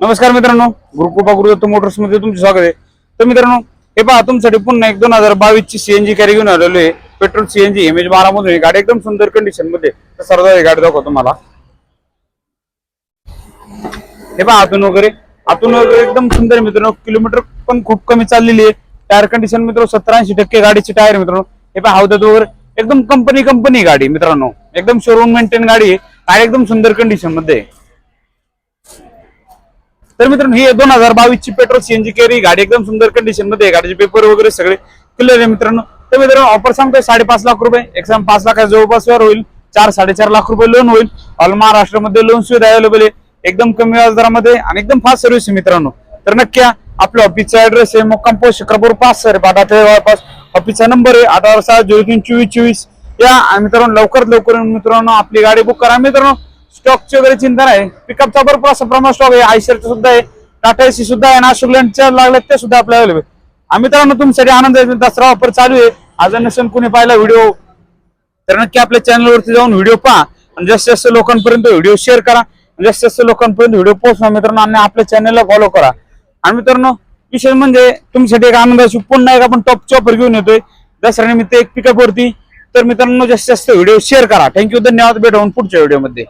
नमस्कार मित्रांनो गुरुकृपा गुरुदत्त मोटर्समध्ये तुमचे स्वागत आहे. तर मित्रांनो हे पहा तुमच्यासाठी पुन्हा एक दोन हजार बावीस ची सीएनजी कॅरी घेऊन आलेलो आहे. पेट्रोल सीएनजी एम एच बारा मधून गाडी एकदम सुंदर कंडिशनमध्ये तर ही गाडी दाखवतो तुम्हाला. हे पहा आतून वगैरे. आतून वगैरे एकदम सुंदर मित्रांनो. किलोमीटर पण खूप कमी चाललेली आहे. टायर कंडिशन मित्रांनो सत्तर ऐंशी टक्के गाडीचे टायर मित्रांनो. हे पहा हौदात वगैरे एकदम कंपनी कंपनी गाडी मित्रांनो. एकदम शोरूम मेंटेन गाडी आहे. आणि एकदम सुंदर कंडिशनमध्ये आहे. तर मित्रांनो ही दोन हजार बावीस ची पेट्रोल सीएनजी केरी गाडी एकदम सुंदर कंडिशनमध्ये गाडीचे पेपर वगैरे सगळे क्लिअर आहे मित्रांनो. तर मित्रांनो ऑफर सांगतोय साडेपाच लाख रुपये. एक्झाम पाच लाख जवळपास वर होईल. चार साडेचार लाख रुपये लोन होईल. ऑल महाराष्ट्रामध्ये लोन सुविधा अवेलेबल आहे. एकदम कमी व्याजदरामध्ये आणि एकदम फास्ट सर्व्हिस आहे मित्रांनो. तर नक्की आपल्या ऑफिसचा ऍड्रेस आहे मुक्काम पोस्ट शिक्रापूर पाच सर बाटा जवळपास. ऑफिसचा नंबर आहे अठरा सहा झिरो तीन चोवीस चोवीस. या मित्रांनो लवकरात लवकर मित्रांनो आपली गाडी बुक करा. मित्रांनो स्टॉकची वगैरे चिंता नाही. पिकअपचा भरपूर असा प्रमाण स्टॉक आहे. आयशरचा सुद्धा आहे. टाटा एसी सुद्धा आहे. नाशिक लँडच्या लागल्यात ते सुद्धा आपल्या अवेलेबल आम्ही मित्रांनो तुमच्यासाठी आनंद आहे. दसरा ऑफर चालू आहे. अजून नसेल कुणी पाहिला व्हिडिओ तर नक्की आपल्या चॅनलवरती जाऊन व्हिडिओ पहा. आणि जास्तीत जास्त लोकांपर्यंत व्हिडिओ शेअर करा. जास्तीत जास्त लोकांपर्यंत व्हिडिओ पोहोचवा मित्रांनो. आणि आपल्या चॅनलला फॉलो करा. आणि मित्रांनो विशेष म्हणजे तुमच्यासाठी एक आनंदाची पुन्हा एक आपण टॉप ऑफर घेऊन येतोय. दसऱ्यानिमित्त एक पिकअप वरती. तर मित्रांनो जास्तीत जास्त व्हिडिओ शेअर करा. थँक्यू धन्यवाद. भेटून पुढच्या व्हिडिओमध्ये